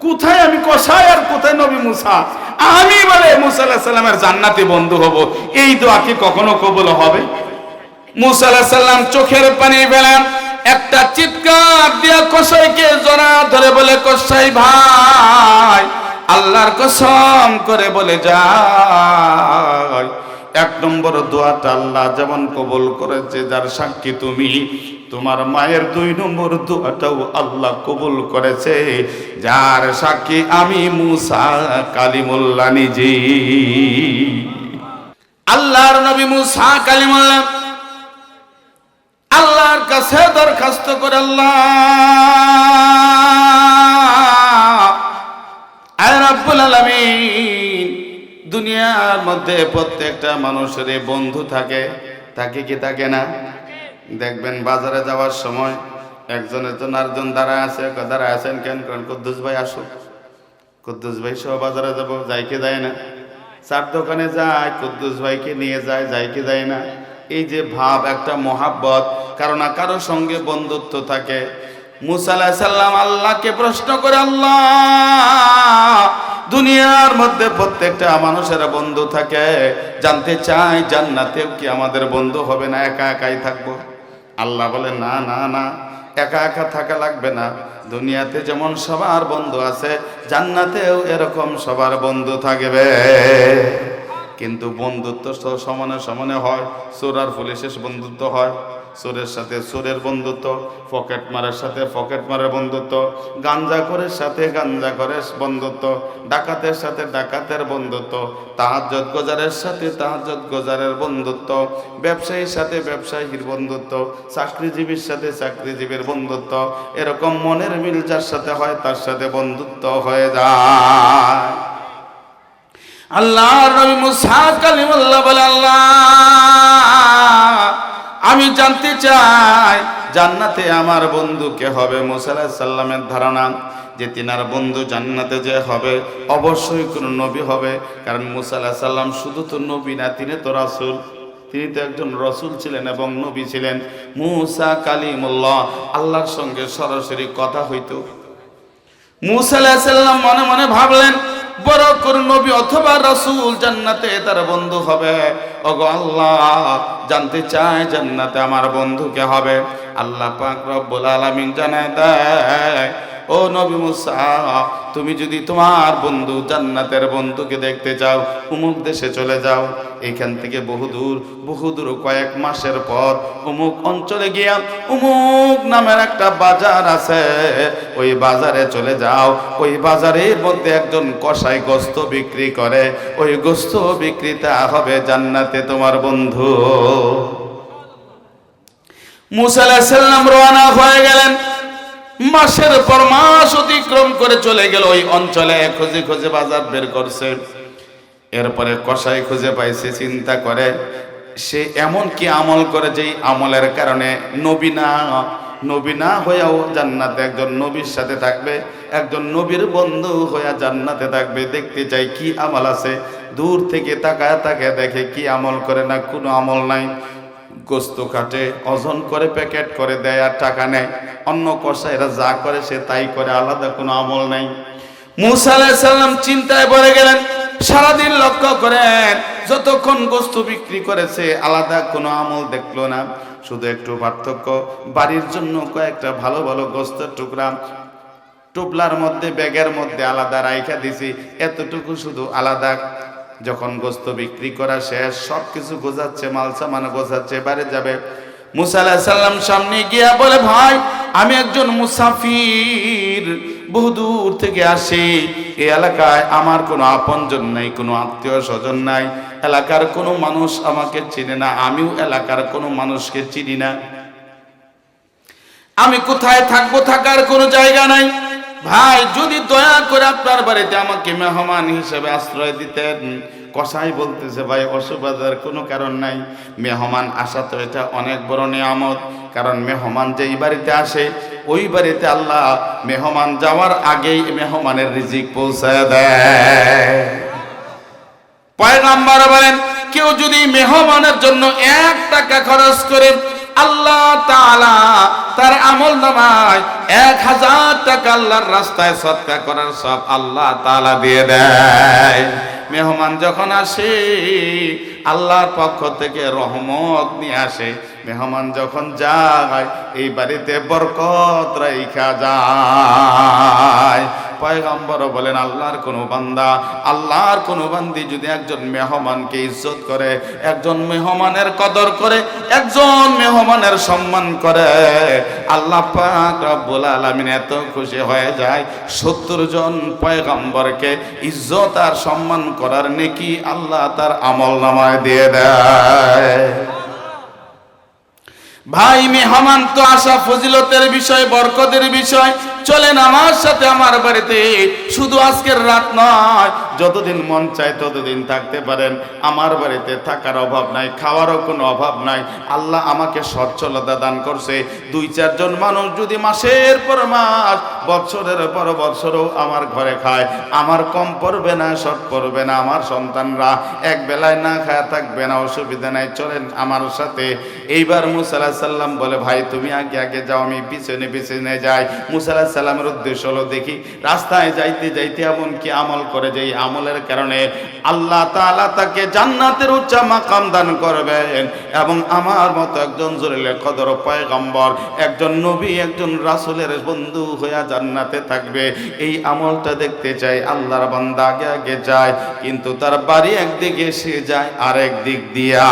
কোথায় আমি কষাই আর কোথায় নবী মুসা? আমি বলে মুসা সাল্লামের জান্নাতি বন্ধু হব। এই দোয়া কি কখনো কবুল হবে? মুসা আল্লাহ সাল্লাম চোখের পানি পেলেন একটা চিৎকার দিয়া কসাইকে জড়া ধরে বলে কষাই ভাই, আল্লাহর কসম করে বলে যায় এক নম্বর দোয়াটা আল্লাহ যেমন কবুল করেছে, যার সাক্ষী তুমি, তোমার মায়ের দুই নম্বর দোয়াটাও আল্লাহ কবুল করেছে। যার সাক্ষী আমি মুসা কালিমুল্লাহ নিজে। আল্লাহর নবী মুসা কালিমুল্লাহ, আল্লাহর কাছে দরখাস্ত করে আল্লাহ মধ্যে প্রত্যেকটা মানুষের বন্ধু থাকে। থাকে কি থাকে না? দেখবেন বাজারে যাওয়ার সময় একজনের জন্য আরেকজন দাঁড়ায় আছে দাঁড়ায় আছেন কেন? কারণ কুদ্দুস ভাই আসুক কুদ্দুস ভাই সহ বাজারে যাব, যাই কি যায় না। চার দোকানে যায়, কুদ্দুস ভাইকে নিয়ে যায়, যাই কি যায় না। এই যে ভাব, একটা মহাব্বত, কারণ কারও সঙ্গে বন্ধুত্ব থাকে। মুসা আলাইহিস সালাম আল্লাহকে প্রশ্ন করে, আল্লাহ দুনিয়ার মধ্যে প্রত্যেকটা মানুষের বন্ধু থাকে। জানতে চাই জান্নাতেও কি আমাদের বন্ধু হবে না একা একাই থাকব? আল্লাহ বলে, না না না, একা একা থাকা লাগবে না। দুনিয়াতে যেমন সবার বন্ধু আছে, জান্নাতেও এরকম সবার বন্ধু থাকবে। কিন্তু বন্ধুত্ব সমানে সমানে হয় চোর আর পুলিশের বন্ধুত্ব হয়। চোরের সাথে চোরের বন্ধুত্ব, পকেট মারের সাথে পকেট মারের বন্ধুত্ব, গাঞ্জা করের সাথে গাঞ্জা করের বন্ধুত্ব, ডাকাতের সাথে ডাকাতের বন্ধুত্ব তাহাজ্জত গোজারের সাথে তাহাজ্জত গোজারের বন্ধুত্ব, ব্যবসায়ীর সাথে ব্যবসায়ীর বন্ধুত্ব, চাকরিজীবীর সাথে চাকরিজীবীর বন্ধুত্ব, এরকম মনের মিল যার সাথে হয় তার সাথে বন্ধুত্ব হয়ে যায়। আল্লাহ নবী মুসা কালিমুল্লাহ বলে, আল্লাহ আমি জানতে চাই, জান্নাতে আমার বন্ধু কে হবে? মুসা আলাইহিস সাল্লামের ধারণা যে তিনার বন্ধু জান্নাতে যে হবে, অবশ্যই কোন নবী হবে। কারণ মুসা আলাইহিস সাল্লাম শুধু তো নবী না, তিনি তো রাসূল। তিনি তো একজন রসুল ছিলেন এবং নবী ছিলেন। মুসা কালিমুল্লাহ, আল্লাহর সঙ্গে সরাসরি কথা হইতো। মুসা আলাইহিস সাল্লাম মনে মনে ভাবলেন বড় কোন নবী অথবা রাসূল জান্নাতে তার বন্ধু হবে। ওগো আল্লাহ, জানতে চায় জান্নাতে আমার বন্ধু কে হবে। আল্লাহ পাক রব্বুল আলামিন জানায় দেয় ও নবী মুসা, তুমি যদি তোমার বন্ধু, জান্নাতের বন্ধুকে দেখতে চাও উমুক দেশে চলে যাও। এখান থেকে বহুদূর বহুদূর কয়েক মাসের পর অমুক অঞ্চলে গিয়া অমুক নামের একটা বাজার আছে। ওই বাজারে চলে যাও। ওই বাজারের মধ্যে একজন কসাই গোস্ত বিক্রি করে। ওই গোস্ত বিক্রিতা হবে জান্নাতে তোমার বন্ধু। মুসা আলাইহিস সালাম রওনা হয়ে গেলেন। মাসের পর মাস অতিক্রম করে চলে গেল ওই অঞ্চলে। খুঁজে খুঁজে বাজার বের করছে। এরপরে কষাই খুঁজে পাইছে, চিন্তা করে, সে এমন কি আমল করে যেই আমলের কারণে নবীনা নবীনা হয়েও জান্নাতে একজন নবীর সাথে থাকবে, একজন নবীর বন্ধু হয়ে জান্নাতে থাকবে। দেখতে চাই কি আমল আছে। দূর থেকে তাকায় তাকে দেখে কি আমল করে না, কোনো আমল নাই। গোস্ত কাটে ওজন করে প্যাকেট করে দেয় আর টাকা নেয়। অন্য কষাইরা যা করে সে তাই করে, আলাদা কোনো আমল নাই। মুসা আলাইহিস চিন্তায় পড়ে গেলেন, সারাদিন লক্ষ্য করেন, যতক্ষণ গোস্ত বিক্রি করেছে, আলাদা কোনো আমল দেখল না। শুধু একটু পার্থক্য, বাড়ির জন্য কয়েকটা ভালো ভালো গোস্তের টুকরা, টুপলার মধ্যে, ব্যাগের মধ্যে আলাদা রাইখা দিছি, এতটুকু শুধু আলাদা। যখন গোস্ত বিক্রি করা শেষ সব কিছু গোছাচ্ছে মাল সামান গোছাচ্ছে বাড়ি যাবে। মুসা আলাহিসাল্লাম সাল্লাম সামনে গিয়া বলে, ভাই, আমি একজন মুসাফির বহুদূর থেকে আসি। এই এলাকায় আমার কোনো আপনজন নাই, কোনো আত্মীয় স্বজন নাই। এলাকার কোনো মানুষ আমাকে চিনে না, আমিও এলাকার কোনো মানুষকে চিনি না। আমি কোথায় থাকব, থাকার কোনো জায়গা নাই। ভাই, যদি দয়া করে আপনার বাড়িতে আমাকে মেহমান হিসেবে আশ্রয় দিতেন, কসাই বলতেছে, ভাই, অসুবিধার কোনো কারণ নাই। মেহমান আসা তো এটা অনেক বড় নিয়ামত। কারণ মেহমান যেই বাড়িতে আসে, ওই বাড়িতে আল্লাহ মেহমান যাওয়ার আগেই মেহমানের রিজিক পৌঁছায় দেয়। পয়গাম্বার বলেন, কেউ যদি মেহমানের জন্য এক টাকা খরচ করে আল্লাহ তাআলা তার আমল নামায় এক হাজার টাকা আল্লাহর রাস্তায় সৎকা করার সব আল্লাহ তাআলা দিয়ে দেয়। মেহমান যখন আসে, আল্লাহর পক্ষ থেকে রহমত নিয়ে আসে। মেহমান যখন যায়, এই বাড়িতে বরকত রাইখা যায়। পয়গম্বর বলেন, আল্লাহর কোনো বান্দা, আল্লাহর কোনো বান্দি যদি একজন মেহমানকে ইজ্জত করে, একজন মেহমানের কদর করে, একজন মেহমানের সম্মান করে, আল্লাহ পাক রব্বুল আলামিন এত খুশি হয়ে যায়। সত্তর জন পয়গম্বরকে ইজ্জত আর সম্মান করার নেকি আল্লাহ তার আমল নামায় দিয়ে দেয়। ভাই মেহমান তো আসা ফজিলতের বিষয়, বরকতের বিষয়। চলেন আমার সাথে আমার বাড়িতে। শুধু আজকের রাত নয়, যতদিন মন চায় ততদিন থাকতে পারেন। আমার বাড়িতে থাকার অভাব নাই, খাওয়ারও কোনো অভাব নাই। আল্লাহ আমাকে সচ্ছলতা দান করছে। দুই, চারজন মানুষ যদি মাসের পর মাস বছরের পর বছরও আমার ঘরে খায়। আমার কম পড়বে না শর্ট পড়বে না আমার সন্তানরা। এক বেলায় না খায়া থাকবে না, অসুবিধা নাই। চলেন আমার সাথে। এইবার মুসাল্লাহ সাল্লাম বলে, ভাই, তুমি আগে আগে যাও, আমি পিছনে পিছনে যাই। মুসাল্লাহ সাল্লামের উদ্দেশ্য হলো, দেখি, রাস্তায় যাইতে যাইতে এমন কি আমল করে যে আমলের কারণে আল্লাহ তাআলা তাকে জান্নাতের উচ্চ মাকাম দান করবেন এবং আমার মতো একজন জরিলে কদর পয়গম্বর, একজন নবী, একজন রাসুলের বন্ধু হইয়া জান্নাতে থাকবে। এই আমলটা দেখতে চাই, আল্লাহর বান্দা আগে আগে যায়, কিন্তু তার বাড়ি একদিকে সে যায়, আরেক দিক দিয়া।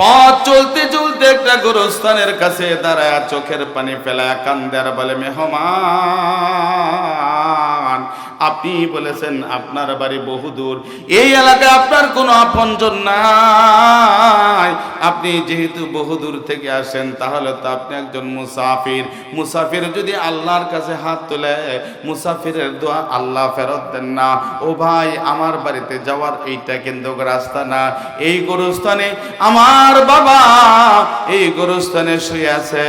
পথ চলতে চলতে একটা গোরস্থানের কাছে দাঁড়ায় চোখের পানি ফেলায় কান্দার বলে মেহমান আপনি বলেছেন, আপনার বাড়ি বহুদূর এই এলাকায় আপনার কোনো আপনজন নাই। আপনি যেহেতু বহুদূর থেকে আসেন, তাহলে তো আপনি একজন মুসাফির। মুসাফির যদি আল্লাহর কাছে হাত তোলে, মুসাফিরের দোয়া আল্লাহ ফেরত দেন না। ও ভাই, আমার বাড়িতে যাওয়ার এইটা কিন্তু রাস্তা না। এই গোরস্থানে আমার বাবা, এই গোরস্থানে শুয়ে আছে।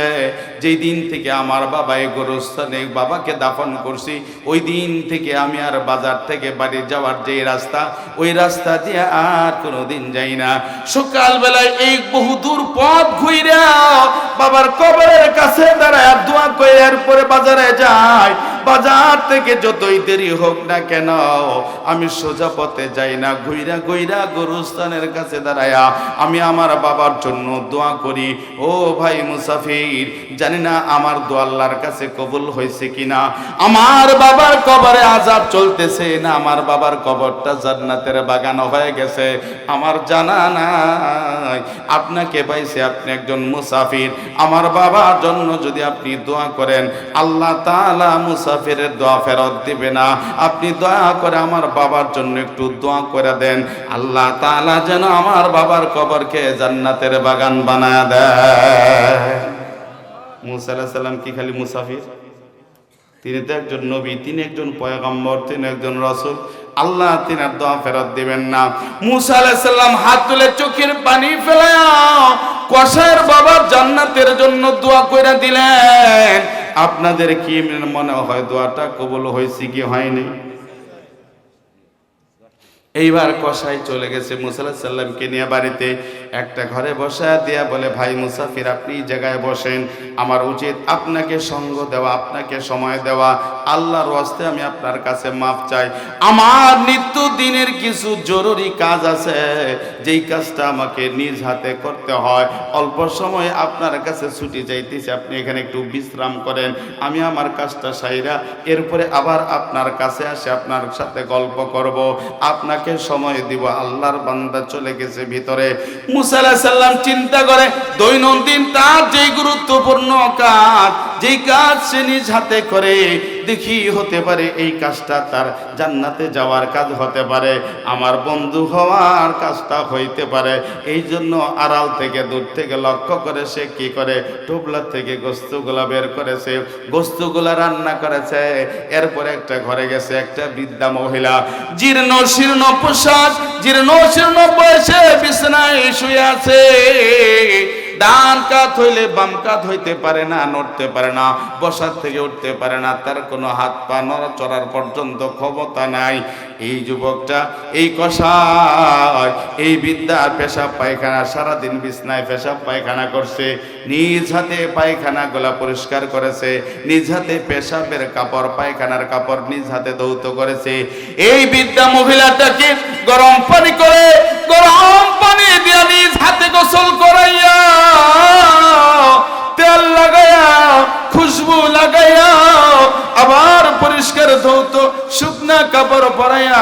যেই দিন থেকে আমার বাবা এই গোরস্থানে বাবাকে দাফন করছি, ওই দিন থেকে আমি আর বাজার থেকে বাড়ি যাওয়ার যে রাস্তা, ওই রাস্তা দিয়ে আর কোনোদিন যাই না। সকালবেলায় এই বহু দূর পথ ঘুইরা বাবার কবরের কাছে দাঁড়ায় আর দোয়া করে এরপরে বাজারে যায়। বাজার থেকে যতই দেরি হোক না কেন, আমি সোজা পথে যাই না, ঘুইরা ঘুইরা গরুস্থানের কাছে দাঁড়ায়া আমি আমার বাবার জন্য দোয়া করি। ও ভাই মুসাফির, জানি না আমার দোয়া আল্লাহর কাছে কবুল হয়েছে কিনা। আমার বাবার কবরে আজাব চলতেছে না, আমার বাবার কবরটা জান্নাতের বাগানো হয়ে গেছে। আমার জানা নাই, আপনাকে পাইছে আপনি একজন মুসাফির। আমার বাবার জন্য যদি আপনি দোয়া করেন, আল্লাহ তালা তাআলা মুসাফিরের দোয়া ফেরত দিবে না। আপনি দয়া করে আমার বাবার জন্য একটু দোয়া করে দেন। আল্লাহ তাআলা যেন আমার বাবার কবরকে জান্নাতের বাগান বানায় দেয়। মুসা সালাম কি খালি মুসাফির? তিনি তো একজন নবী, তিনি একজন পয়গম্বর, তিনি একজন রসুল। আল্লাহ তিনার দোয়া ফেরত দিবেন না। মুসা আলাইহিস সালাম হাত তুলে চোখের পানি ফেলায়া কষায়ের বাবা জান্নাতের জন্য দোয়া করে দিলেন। আপনাদের কি মনে হয় দোয়াটা কবল হয়েছে কি হয়নি? এইবার কষাই চলে গেছে মুসাল্লাহ সাল্লামকে নিয়ে বাড়িতে। একটা ঘরে বসা দিয়া বলে, ভাই মুসাফির, আপনি জায়গায় বসেন। আমার উচিত আপনাকে সঙ্গ দেওয়া, আপনাকে সময় দেওয়া। আল্লাহর ওয়াস্তে আমি আপনার কাছে মাপ চাই। আমার নিত্য দিনের কিছু জরুরি কাজ আছে, যেই কাজটা আমাকে নিজ হাতে করতে হয়। অল্প সময়ে আপনার কাছে ছুটি চাইতেছি, আপনি এখানে একটু বিশ্রাম করেন। আমি আমার কাজটা সাইরা, এরপরে আবার আপনার কাছে আসে, আপনার সাথে গল্প করব। আপনাকে সময় দিব, আল্লাহর বান্দা চলে গেছে ভিতরে। মুসা আলাহ সাল্লাম চিন্তা করে দৈনন্দিন তার যে গুরুত্বপূর্ণ কাজ যেই কাজ সে নিজ হাতে করে, দেখি হতে পারে এই কাজটা তার জান্নাতে যাওয়ার কাজ হতে পারে, আমার বন্ধু হওয়ার কাজটা হইতে পারে। এই জন্য আড়াল থেকে দূর থেকে লক্ষ্য করে সে কি করে? টুবলা থেকে গোস্তুগুলা বের করেছে, গোস্তুগুলা রান্না করেছে। এরপরে একটা ঘরে গেছে একটা বৃদ্ধা মহিলা। জীর্ণ শীর্ণ পোশাক, জীর্ণ শীর্ণ বয়সে বিছানায় শুয়ে আছে। ডান কাত হইলে বাম কাত হইতে পারে না, নড়তে পারে না, বসার থেকে উঠতে পারে না, তার কোনো হাত পা নড়াচড়ার পর্যন্ত ক্ষমতা নাই। এই যুবকটা এই কষায়, এই বিদ্যার পেশাব পায়খানা, সারাদিন বিছনায় পেশাব পায়খানা করছে, নিজ হাতে পায়খানা গোলা পরিষ্কার করেছে, নিজ হাতে পেশাবের কাপড়, পায়খানার কাপড় নিজ হাতে দৌত করেছে। এই বিদ্যা মহিলাটাকে গরম পানি করে, গরম পানি দিয়া নিজ হাতে গোসল করাইয়া তেল লাগাইয়া, খুশবু লাগাইয়া, আবার পরিষ্কার ধৌত শুকনা কাপড় পরাইয়া,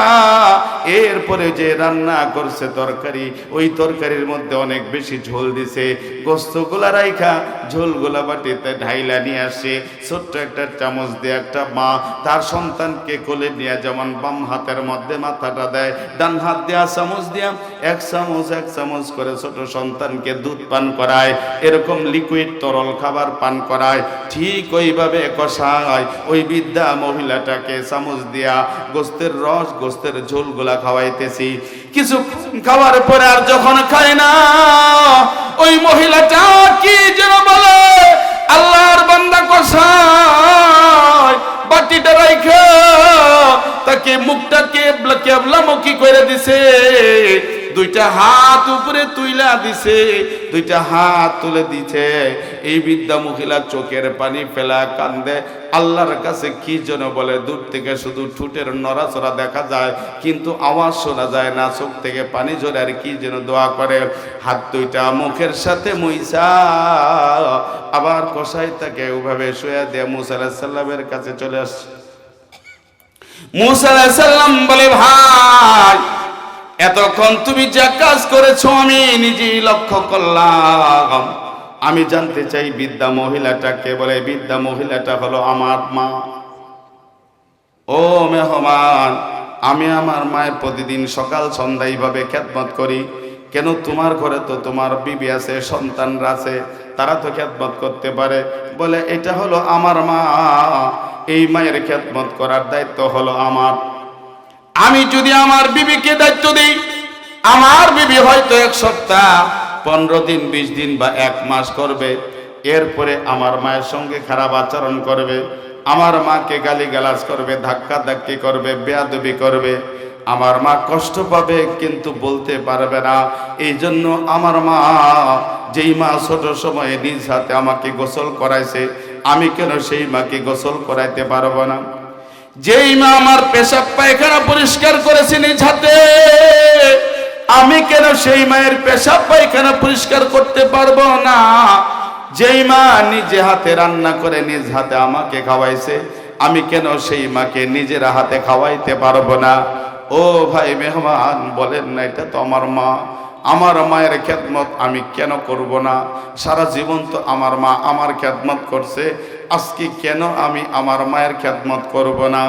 এরপরে যে রান্না করছে তরকারি, ওই তরকারির মধ্যে অনেক বেশি ঝোল দিছে। গোস্ত গোলা রাইখা ঝোলগুলা বাটিতে ঢাইলা নিয়ে আসে, ছোট্ট একটা চামচ দিয়ে একটা মা, তার সন্তানকে কোলে নিয়ে যেমন বাম হাতের মধ্যে মাথাটা দেয়, ডান হাত দেয়া চামচ দিয়া এক চামচ এক চামচ করে ছোট সন্তানকে দুধ পান করায়, এরকম লিকুইড তরল খাবার পান করায়, ঠিক ওইভাবে কষায়, ওই বিদ্যা মহিলাটাকে চামচ দিয়া গোস্তের রস, গোস্তের ঝোলগুলা খাওয়াইতেছি। কিছু খাওয়ার পরে আর যখন খায় না, ওই মহিলাটা কি যেন বলে, আল্লাহর বান্দা কষায় বাটিটা রাইখা। তাকে মুখটাকে কেবলামুখী করে দিছে। দুইটা হাত উপরে তুইলা দিছে, দুইটা হাত তুলে দিছে। এই বিদ্যা মহিলা চোখের পানি ফেলা কান্দে। আল্লাহর কাছে কি যেন বলে, দূর থেকে শুধু ঠুটের নড়াচড়া দেখা যায়, কিন্তু আওয়াজ শোনা যায় না, চোখ থেকে পানি ঝরে আর কি যেন দোয়া করে। হাত দুইটা মুখের সাথে মুইসা আবার কষাই তাকে ওভাবে শুয়ে দিয়ে মুসা আলাহিসাল্লামের সাল্লামের কাছে চলে আসছে। মুসা সালাম বলে, ভাই এতক্ষণ তুমি যা কাজ করেছ, আমি নিজেই লক্ষ্য করলাম। আমি জানতে চাই, বিদ্যা মহিলাটাকে বলে? বিদ্যা মহিলাটা হলো আমার মা। ও মেহমান, আমি আমার মায়ের প্রতিদিন সকাল সন্ধ্যা এইভাবে খ্যাতমত করি। কেন তোমার ঘরে তো তোমার বিবি আছে, সন্তানরা আছে, তারা তো খ্যাতমত করতে পারে। বলে, এটা হলো আমার মা। এই মায়ের খ্যাতমত করার দায়িত্ব হলো আমার আমি যদি আমার বিবিকে দায়িত্ব দিই, আমার বিবি হয়তো এক সপ্তাহ, পনেরো দিন, বিশ দিন বা এক মাস করবে। এরপরে আমার মায়ের সঙ্গে খারাপ আচরণ করবে, আমার মাকে গালি গালাজ করবে ধাক্কা ধাক্কি করবে, বেয়াদবি করবে। আমার মা কষ্ট পাবে কিন্তু বলতে পারবে না। এই জন্য আমার মা যেই মা ছোট সময়ে নিজ হাতে আমাকে গোসল করাইছে, আমি কেন সেই মাকে গোসল করাইতে পারব না? যেই মা আমার পেশাব পায়খানা পরিষ্কার করেছে নিজ হাতে, আমি কেন সেই মায়ের পেশাব পায়খানা পরিষ্কার করতে পারব না? যেই মা নিজে হাতে রান্না করে নিজ হাতে আমাকে খাওয়াইছে, আমি কেন সেই মাকে নিজের হাতে খাওয়াইতে পারব না? ও ভাই মেহমান, বলেন না, এটা তো আমার মা। আমার মায়ের খেদমত আমি কেন করব না? সারা জীবন তো আমার মা আমার খেদমত করছে। আজকে কেন আমি আমার মায়ের খেদমত করব না?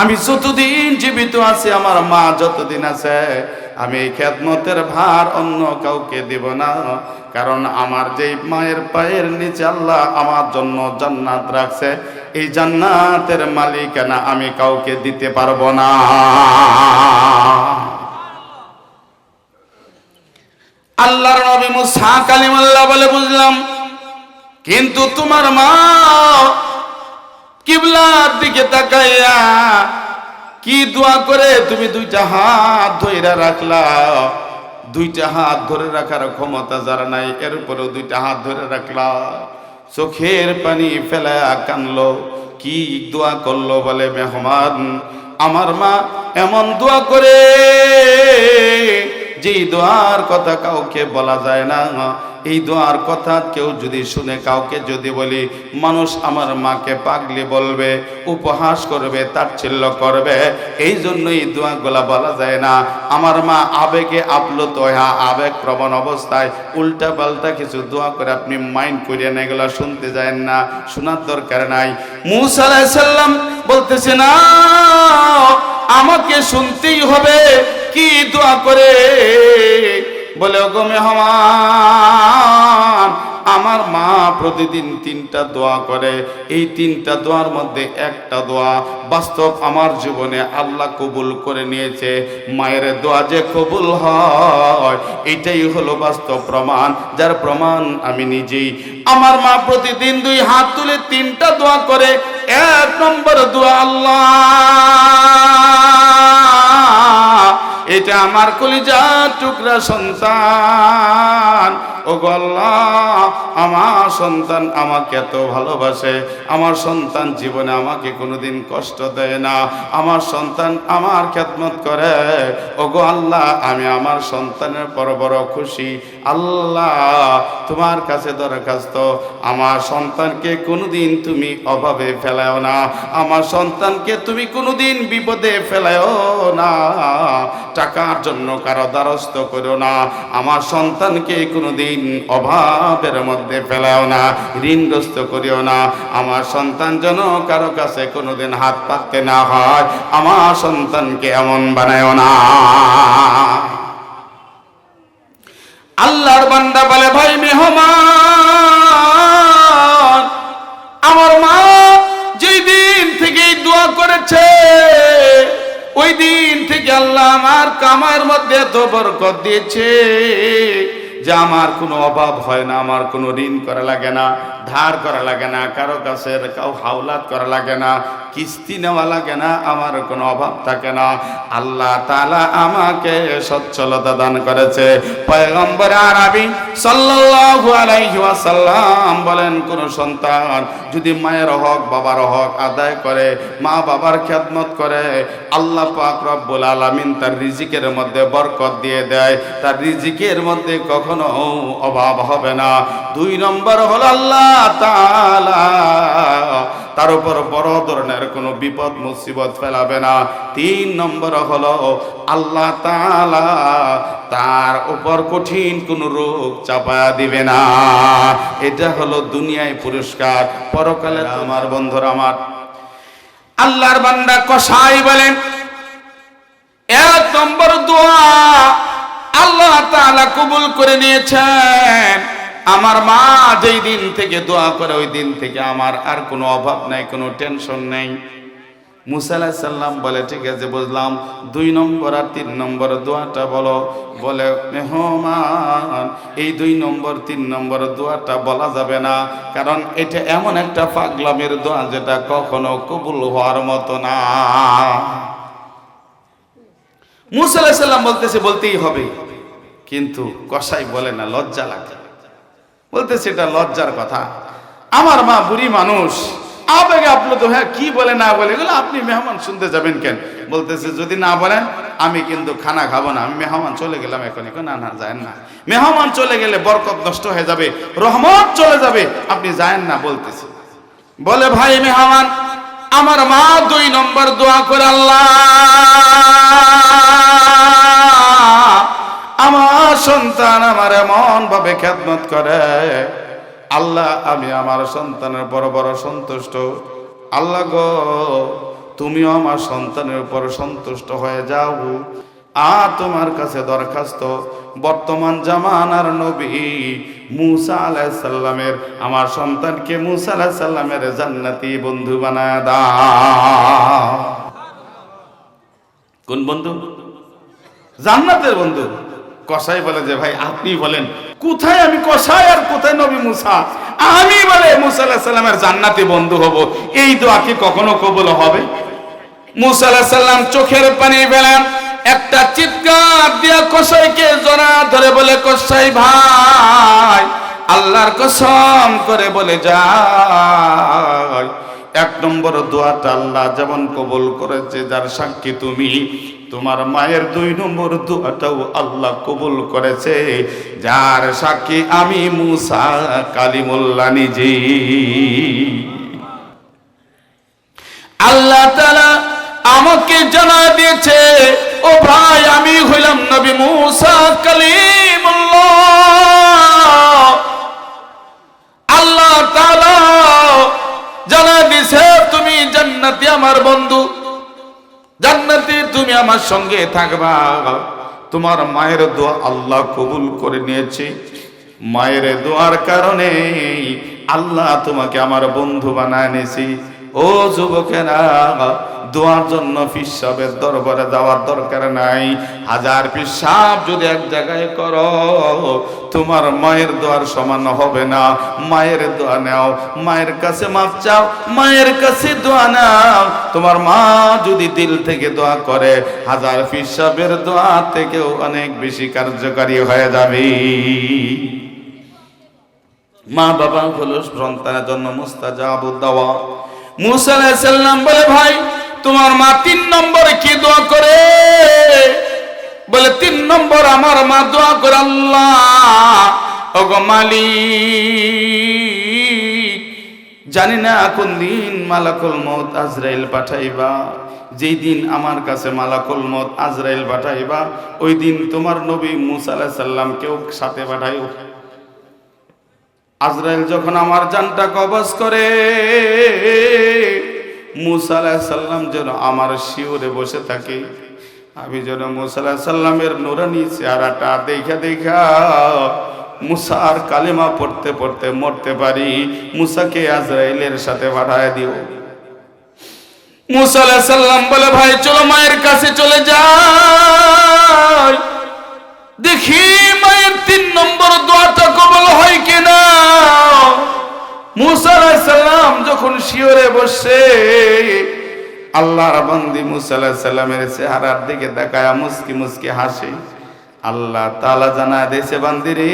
আমি যতদিন জীবিত আছি, আমার মা যতদিন আছে, আমি খেদমতের ভার অন্য কাউকে দিব না। কারণ আমার যেই মায়ের পায়ের নিচে আল্লাহ আমার জন্য জান্নাত রাখছে, এই জান্নাতের মালিকানা আমি কাউকে দিতে পারব না। আল্লাহর নবী মুসা কালিমাল্লাহ বলে বুঝলাম কিন্তু তোমার মা কিবলার দিকে তাকাইয়া কি দোয়া করে তুমি দুইটা হাত ধইরা রাখলা? দুইটা হাত ধরে রাখার ক্ষমতা যারা নাই, এর উপরেও দুইটা হাত ধরে রাখলা। চোখের পানি ফেলায়া কানলো, কি দোয়া করল বলে মেহমান? আমার মা এমন দোয়া করে যেই দোয়ার কথা কাউকে বলা যায় না, এই দোয়ার কথা কেউ যদি শুনে কাউকে যদি বলি, মানুষ আমার মাকে পাগলি বলবে, উপহাস করবে, তাচ্ছিল্য করবে, এই জন্য এই দোয়াগুলা বলা যায় না। আমার মা আবেগে আপ্লুত হ্যা আবেগ প্রবণ অবস্থায় উল্টা পাল্টা কিছু দোয়া করে আপনি মাইন্ড করিয়ে না এগুলা শুনতে যায় না, শোনার দরকার নাই। মুসা আলাইসাল্লাম বলতেছে, না, আমাকে শুনতেই হবে কি দোয়া করে? বলে মেহমান, আমার মা প্রতিদিন তিনটা দোয়া করে। এই তিনটা দোয়ার মধ্যে একটা দোয়া বাস্তব আমার জীবনে আল্লাহ কবুল করে নিয়েছে। মায়ের দোয়া যে কবুল হয়, এটাই হলো বাস্তব প্রমাণ। যার প্রমাণ আমি নিজেই। আমার মা প্রতিদিন দুই হাত তুলে তিনটা দোয়া করে। এক নম্বর দোয়া আল্লাহ। এটা আমার কলিজা টুকরা সন্তান। ও আল্লাহ, আমার সন্তান আমাকে এত ভালোবাসে। আমার সন্তান জীবনে আমাকে কোনোদিন কষ্ট দেয় না। আমার সন্তান আমার খেদমত করে। ও গো আল্লাহ, আমি আমার সন্তানের পর বড় খুশি। আল্লাহ, তোমার কাছে দরখাস্ত। আমার সন্তানকে কোনোদিন তুমি অভাবে ফেলাও না। আমার সন্তানকে তুমি কোনোদিন বিপদে ফেলাও না। টাকার জন্য কারও দ্বারস্থ করো না। আমার সন্তানকে কোনোদিন অভাবের মধ্যে ফেলাও না, ঋণগ্রস্ত করিও না। আমার সন্তান যেন কারও কাছে কোনোদিন হাত পাততে না হয়, আমার সন্তানকে এমন বানায় না। আল্লাহর বান্দা বলে, ভাই মেহমান, আমার মা যেই দিন থেকে দোয়া করেছে ওই দিন থেকে আল্লাহ আমার কামার মধ্যে এত বরকত দিয়েছে। যে আমার কোনো অভাব হয় না, আমার কোনো ঋণ করা লাগে না, ধার করা লাগে না, কারও কাছে কাউ হাওলাত করা লাগে না, কিস্তি নেওয়া লাগে না, আমার কোনো অভাব থাকে না। আল্লাহ তালা আমাকে সচ্ছলতা দান করেছে। পয়গম্বর আরবি সাল্লাল্লাহু আলাইহি বলেন, কোন সন্তান যদি মায়ের হক, বাবার হক আদায় করে, মা বাবার খেদমত করে, আল্লাহ পাক রব্বুল আলামিন তার রিজিকের মধ্যে বরকত দিয়ে দেয়। তার রিজিকের মধ্যে কখনো অভাব হবে না। দুই নম্বর হলো আল্লাহ তার উপর বড় ধরনের কোনো বিপদ, মুসিবত ফেলাবে না। তিন নম্বর হলো আল্লাহ তার উপর কঠিন কোনো রোগ চাপায়া দিবে না। এটা হলো দুনিয়ায় পুরস্কার। পরকালে আমার বন্ধুরা আমার। আল্লাহর বান্দা কসাই বলেন, এক নম্বর দোয়া আল্লাহ তাআলা কবুল করে নিয়েছেন। আমার মা যেই দিন থেকে দোয়া করে, ওই দিন থেকে আমার আর কোনো অভাব নাই, কোনো টেনশন নেই। মুসা আলাহিস সাল্লাম বলে, ঠিক আছে, বুঝলাম। দুই নম্বর আর তিন নম্বর দোয়াটা বলো। বলে, মেহমান, এই দুই নম্বর, তিন নম্বর দোয়াটা বলা যাবে না। কারণ এটা এমন একটা পাগলামের দোয়া যেটা কখনো কবুল হওয়ার মতো না। মুসা আলাহিস সাল্লাম বলতেছে, বলতেই হবে। কিন্তু কসাই বলে না, লজ্জা লাগে। বলতেছে, এটা লজ্জার কথা। আমার মা বুড়ি মানুষ, আবেগে আপ্লুত হ্যাঁ কি বলে, না বলে, এগুলো আপনি মেহমান শুনতে যাবেন কেন? বলতেছে, যদি না বলেন, আমি কিন্তু খানা খাব না। আমি মেহমান চলে গেলাম এখন এখন না না যায় না। মেহমান চলে গেলে বরকত নষ্ট হয়ে যাবে, রহমত চলে যাবে, আপনি যায়েন না, বলতেছে। বলে, ভাই মেহমান আমার মা দুই নম্বর দোয়া করে, আল্লাহ, আমার সন্তান আমার এমন ভাবে খেদমত করে। আল্লাহ, আমি আমার সন্তানের বড় বড় সন্তুষ্ট। আল্লাহ গো, তুমিও আমার সন্তানের উপর সন্তুষ্ট হয়ে যাও। আর তোমার কাছে দরখাস্ত। বর্তমান জামানার নবী মুসা আলাইসাল্লামের আমার সন্তানকে মুসা আলাইসাল্লামের জান্নাতি বন্ধু বানায় দা কোন বন্ধু? জান্নাতের বন্ধু। কসাই বলে যে, ভাই, আপনি বলেন, কোথায় আমি, কসাই আর কোথায় নবী মুসা? আমি বলে, মুসা আলাহিস সাল্লামের জান্নাতি বন্ধু হব। এই দোয়া কি কখনো কবুল হবে? মুসা আলাহিস সাল্লাম চোখের পানি ফেলেন একটা চিৎকার দিয়া কসাইকে জোড়া ধরে বলে, কসাই ভাই, আল্লাহর কসম করে বলে যায় এক নম্বর দোয়াটা আল্লাহ যেমন কবুল করেছে, যার সাক্ষী তুমি, তোমার মায়ের দুই নম্বর দোয়াটাও আল্লাহ কবুল করেছে। যার সাক্ষী আমি মুসা কালিমুল্লা নিজে। আল্লাহ তাআলা আমাকে জানা দিয়েছে ও ভাই, আমি হইলাম নবী মুসা কালিমুল্লাহ। আল্লাহ জানা দিছে, তুমি জান্নাতি আমার বন্ধু। জান্নাতি তুমি আমার সঙ্গে থাকবা। তোমার মায়ের দোয়া আল্লাহ কবুল করে নিয়েছে। মায়ের দোয়ার কারণে আল্লাহ তোমাকে আমার বন্ধু বানায় নিয়েছি। ও যুবকেরা, দোয়ার জন্য পিসাবের দরবারে যাওয়ার দরকার নাই। হাজার পিসাব যদি এক জায়গায় করো, তোমার মায়ের দোয়ার সমান হবে না। মায়ের দোয়া নাও, মায়ের কাছে মাপ চাও, মায়ের কাছে দোয়া নাও। তোমার মা যদি দিল থেকে দোয়া করে, হাজার পিসাবের দোয়া থেকেও অনেক বেশি কার্যকারী হয়ে যাবে। মা বাবা হলো সন্তানের জন্য মুস্তাজাবু দাওয়া মুসা আলাইহিস সালাম বলে, ভাই, তোমার মা তিন নম্বরে কি দোয়া করে? বলে, তিন নম্বর আমার মা দোয়া করে, আল্লাহ। মালিক, জানি না কোন দিন মালাকুল মত আজরাইল পাঠাইবা, যেই দিন আমার কাছে মালাকুল মত আজরাইল পাঠাইবা, ওই দিন তোমার নবী মুসা আলাইহিস সাল্লামকেও সাথে পাঠাইও। আজরাইল যখন আমার জানটা কবজ করে, মুসা সাল্লাম যেন আমার শিওরে বসে থাকে। আমি যেন মুসা সাল্লামের নুরানি চেহারাটা দেখা দেখা মুসার কালেমা পড়তে পড়তে মরতে পারি। মুসাকে আজরাইলের সাথে পাঠায় দিও। মুসা সাল্লাম বলে, ভাই, চলো মায়ের কাছে চলে যাই। দেখি যখন শিওরে বসে, আল্লাহর বান্দি মুসা সাল্লামের চেহারার দিকে তাকায় মুসকি মুসকি হাসে। আল্লাহ তালা জানা দেশে বান্দি রে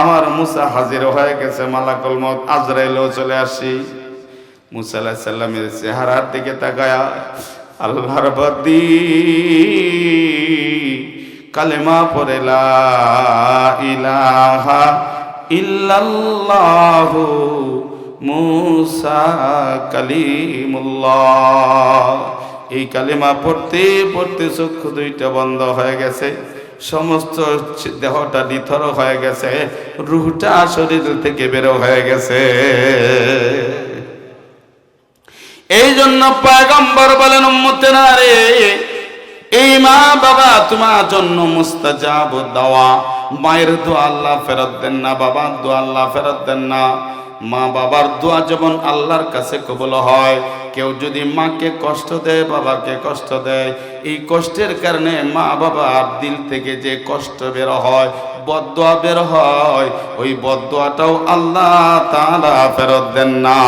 আমার মুসা হাজির হয়ে গেছে, মালাকল মত আজরাইলেও চলে আসি। মুসা সাল্লামের চেহারার দিকে তাকায়া, আল্লাহর বাদি কালেমা লা ইলাহা ইল্লাল্লাহু মুসা কালিমুল্লাহ। এই কালেমা পড়তে পড়তে চক্ষু দুইটা বন্ধ হয়ে গেছে। সমস্ত দেহটা নিথর হয়ে গেছে। রুহটা শরীর থেকে বেরো হয়ে গেছে। এই জন্য পয়গম্বর বলেন, উম্মতেরা রে, এই মা বাবা তোমার জন্য মুস্তাজাব দেওয়া। মায়ের দোয়া আল্লাহ ফেরত দেন না, বাবার দোয়া আল্লাহ ফেরত দেন না। মা বাবার দোয়া যেমন আল্লাহর কাছে কবল হয়, কেউ যদি মাকে কষ্ট দেয়, বাবাকে কষ্ট দেয়, এই কষ্টের কারণে মা বাবার দিল থেকে যে কষ্ট বের হয় বদোয়া বের হয়, ওই বদোয়াটাও আল্লাহ তাআলা ফেরত দেন না।